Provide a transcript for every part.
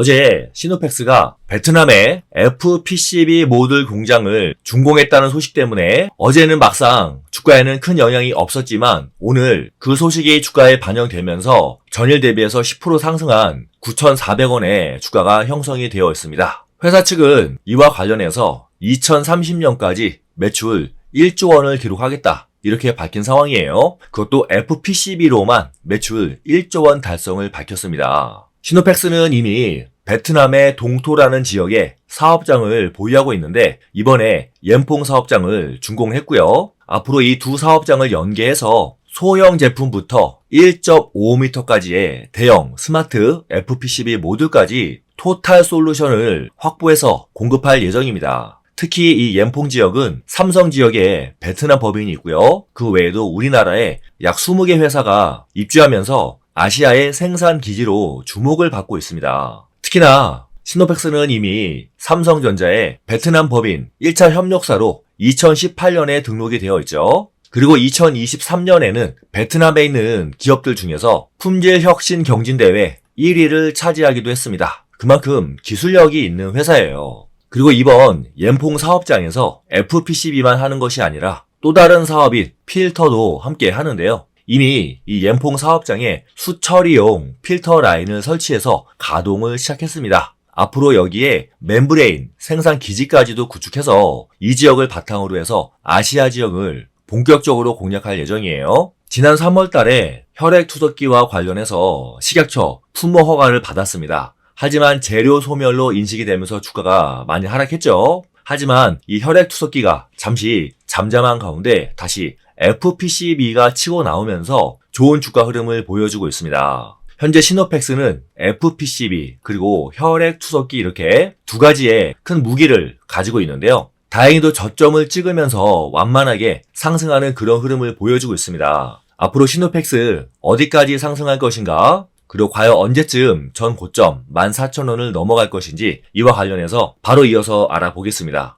어제 시노팩스가 베트남의 FPCB 모듈 공장을 준공했다는 소식 때문에 어제는 막상 주가에는 큰 영향이 없었지만 오늘 그 소식이 주가에 반영되면서 전일 대비해서 10% 상승한 9,400원의 주가가 형성이 되어 있습니다. 회사 측은 이와 관련해서 2030년까지 매출 1조 원을 기록하겠다. 이렇게 밝힌 상황이에요. 그것도 FPCB로만 매출 1조 원 달성을 밝혔습니다. 시노팩스는 이미 베트남의 동토라는 지역에 사업장을 보유하고 있는데 이번에 옌퐁 사업장을 준공했고요. 앞으로 이 두 사업장을 연계해서 소형 제품부터 1.5m까지의 대형 스마트 FPCB 모듈까지 토탈 솔루션을 확보해서 공급할 예정입니다. 특히 이 옌퐁 지역은 삼성 지역에 베트남 법인이 있고요. 그 외에도 우리나라에 약 20개 회사가 입주하면서 아시아의 생산 기지로 주목을 받고 있습니다. 특히나 시노팩스는 이미 삼성전자의 베트남 법인 1차 협력사로 2018년에 등록이 되어 있죠. 그리고 2023년에는 베트남에 있는 기업들 중에서 품질 혁신 경진대회 1위를 차지하기도 했습니다. 그만큼 기술력이 있는 회사예요. 그리고 이번 옌퐁 사업장에서 FPCB만 하는 것이 아니라 또 다른 사업인 필터도 함께 하는데요. 이미 이 옌퐁 사업장에 수처리용 필터 라인을 설치해서 가동을 시작했습니다. 앞으로 여기에 멤브레인 생산 기지까지도 구축해서 이 지역을 바탕으로 해서 아시아 지역을 본격적으로 공략할 예정이에요. 지난 3월 달에 혈액 투석기와 관련해서 식약처 품목 허가를 받았습니다. 하지만 재료 소멸로 인식이 되면서 주가가 많이 하락했죠. 하지만 이 혈액 투석기가 잠시 잠잠한 가운데 다시 FPCB가 치고 나오면서 좋은 주가 흐름을 보여주고 있습니다. 현재 시노팩스는 FPCB 그리고 혈액 투석기 이렇게 두 가지의 큰 무기를 가지고 있는데요. 다행히도 저점을 찍으면서 완만하게 상승하는 그런 흐름을 보여주고 있습니다. 앞으로 시노팩스 어디까지 상승할 것인가? 그리고 과연 언제쯤 전 고점 14,000원을 넘어갈 것인지 이와 관련해서 바로 이어서 알아보겠습니다.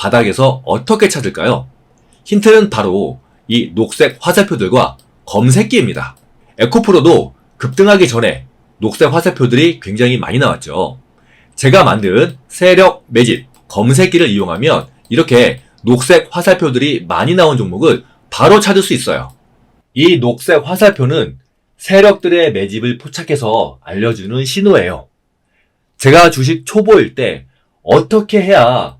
바닥에서 어떻게 찾을까요? 힌트는 바로 이 녹색 화살표들과 검색기입니다. 에코프로도 급등하기 전에 녹색 화살표들이 굉장히 많이 나왔죠. 제가 만든 세력 매집 검색기를 이용하면 이렇게 녹색 화살표들이 많이 나온 종목을 바로 찾을 수 있어요. 이 녹색 화살표는 세력들의 매집을 포착해서 알려주는 신호예요. 제가 주식 초보일 때 어떻게 해야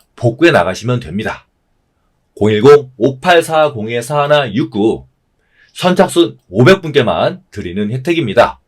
복구해 나가시면 됩니다. 010-5840-4169 선착순 500분께만 드리는 혜택입니다.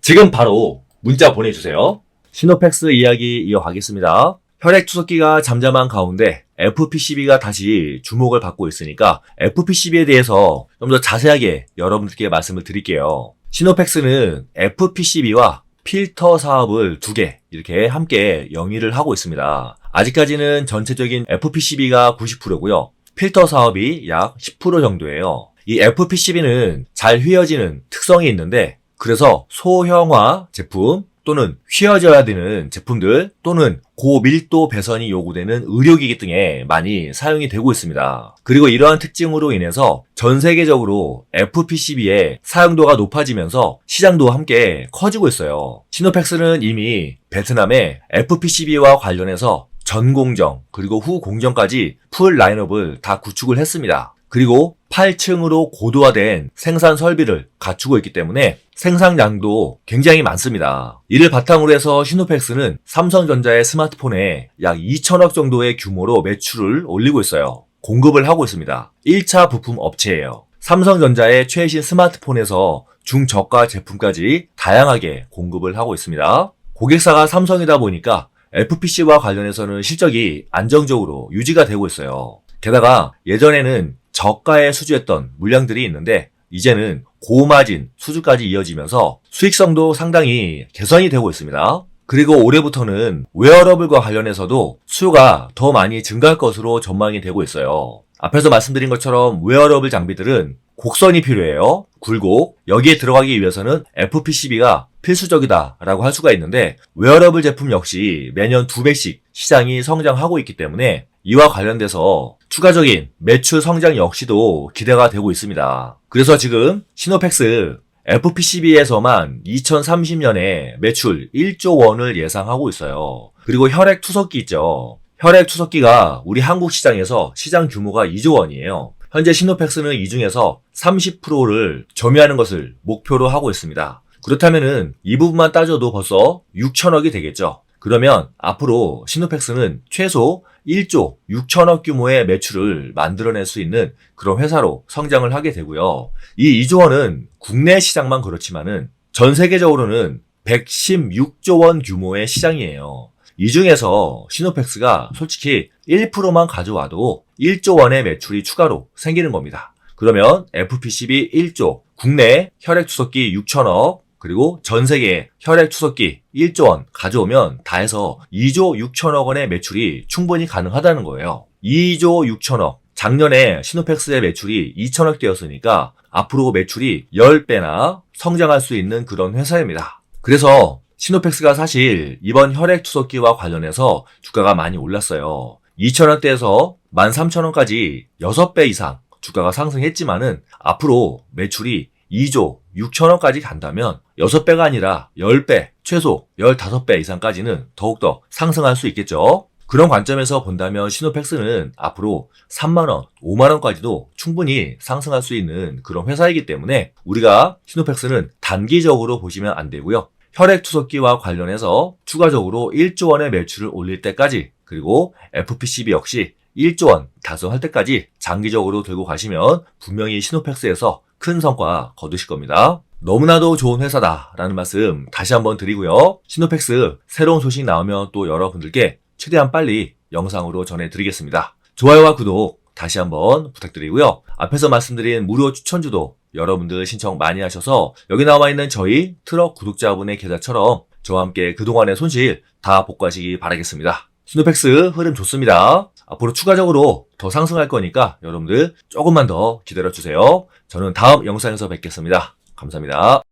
지금 바로 문자 보내주세요. 시노팩스 이야기 이어가겠습니다. 혈액 투석기가 잠잠한 가운데 FPCB가 다시 주목을 받고 있으니까 FPCB에 대해서 좀 더 자세하게 여러분들께 말씀을 드릴게요. 시노팩스는 FPCB와 필터 사업을 두 개 이렇게 함께 영위를 하고 있습니다. 아직까지는 전체적인 FPCB가 90%고요. 필터 사업이 약 10% 정도예요. 이 FPCB는 잘 휘어지는 특성이 있는데 그래서 소형화 제품 또는 휘어져야 되는 제품들 또는 고밀도 배선이 요구되는 의료기기 등에 많이 사용이 되고 있습니다. 그리고 이러한 특징으로 인해서 전 세계적으로 FPCB의 사용도가 높아지면서 시장도 함께 커지고 있어요. 시노팩스는 이미 베트남에 FPCB와 관련해서 전 공정 그리고 후 공정까지 풀 라인업을 다 구축을 했습니다. 그리고 8층으로 고도화된 생산 설비를 갖추고 있기 때문에 생산량도 굉장히 많습니다. 이를 바탕으로 해서 시노팩스는 삼성전자의 스마트폰에 약 2천억 정도의 규모로 매출을 올리고 있어요. 공급을 하고 있습니다. 1차 부품 업체예요. 삼성전자의 최신 스마트폰에서 중저가 제품까지 다양하게 공급을 하고 있습니다. 고객사가 삼성이다 보니까 FPC와 관련해서는 실적이 안정적으로 유지가 되고 있어요. 게다가 예전에는 저가에 수주했던 물량들이 있는데 이제는 고마진 수주까지 이어지면서 수익성도 상당히 개선이 되고 있습니다. 그리고 올해부터는 웨어러블과 관련해서도 수요가 더 많이 증가할 것으로 전망이 되고 있어요. 앞에서 말씀드린 것처럼 웨어러블 장비들은 곡선이 필요해요. 굴곡. 여기에 들어가기 위해서는 FPCB가 필수적이다라고 할 수가 있는데 웨어러블 제품 역시 매년 두 배씩 시장이 성장하고 있기 때문에 이와 관련돼서 추가적인 매출 성장 역시도 기대가 되고 있습니다. 그래서 지금 시노팩스 FPCB에서만 2030년에 매출 1조 원을 예상하고 있어요. 그리고 혈액 투석기 있죠. 혈액 투석기가 우리 한국 시장에서 시장 규모가 2조 원이에요. 현재 시노팩스는 이 중에서 30%를 점유하는 것을 목표로 하고 있습니다. 그렇다면은 이 부분만 따져도 벌써 6천억이 되겠죠. 그러면 앞으로 시노팩스는 최소 1조 6천억 규모의 매출을 만들어낼 수 있는 그런 회사로 성장을 하게 되고요. 이 2조 원은 국내 시장만 그렇지만은 전 세계적으로는 116조 원 규모의 시장이에요. 이 중에서 시노팩스가 솔직히 1%만 가져와도 1조 원의 매출이 추가로 생기는 겁니다. 그러면 FPCB 1조, 국내 혈액 투석기 6천억, 그리고 전 세계 혈액 투석기 1조 원 가져오면 다 해서 2조 6천억 원의 매출이 충분히 가능하다는 거예요. 2조 6천억. 작년에 시노팩스의 매출이 2천억 되었으니까 앞으로 매출이 10배나 성장할 수 있는 그런 회사입니다. 그래서 시노팩스가 사실 이번 혈액 투석기와 관련해서 주가가 많이 올랐어요. 2천원대에서 13,000원까지 6배 이상 주가가 상승했지만은 앞으로 매출이 2조 6천원까지 간다면 6배가 아니라 10배, 최소 15배 이상까지는 더욱더 상승할 수 있겠죠. 그런 관점에서 본다면 시노팩스는 앞으로 3만원, 5만원까지도 충분히 상승할 수 있는 그런 회사이기 때문에 우리가 시노팩스는 단기적으로 보시면 안 되고요. 혈액 투석기와 관련해서 추가적으로 1조 원의 매출을 올릴 때까지 그리고 FPCB 역시 1조 원 달성할 때까지 장기적으로 들고 가시면 분명히 시노팩스에서 큰 성과 거두실 겁니다. 너무나도 좋은 회사다라는 말씀 다시 한번 드리고요. 시노팩스 새로운 소식 나오면 또 여러분들께 최대한 빨리 영상으로 전해드리겠습니다. 좋아요와 구독 다시 한번 부탁드리고요. 앞에서 말씀드린 무료 추천주도 여러분들 신청 많이 하셔서 여기 나와 있는 저희 트럭 구독자분의 계좌처럼 저와 함께 그동안의 손실 다 복구하시기 바라겠습니다. 스노팩스 흐름 좋습니다. 앞으로 추가적으로 더 상승할 거니까 여러분들 조금만 더 기다려주세요. 저는 다음 영상에서 뵙겠습니다. 감사합니다.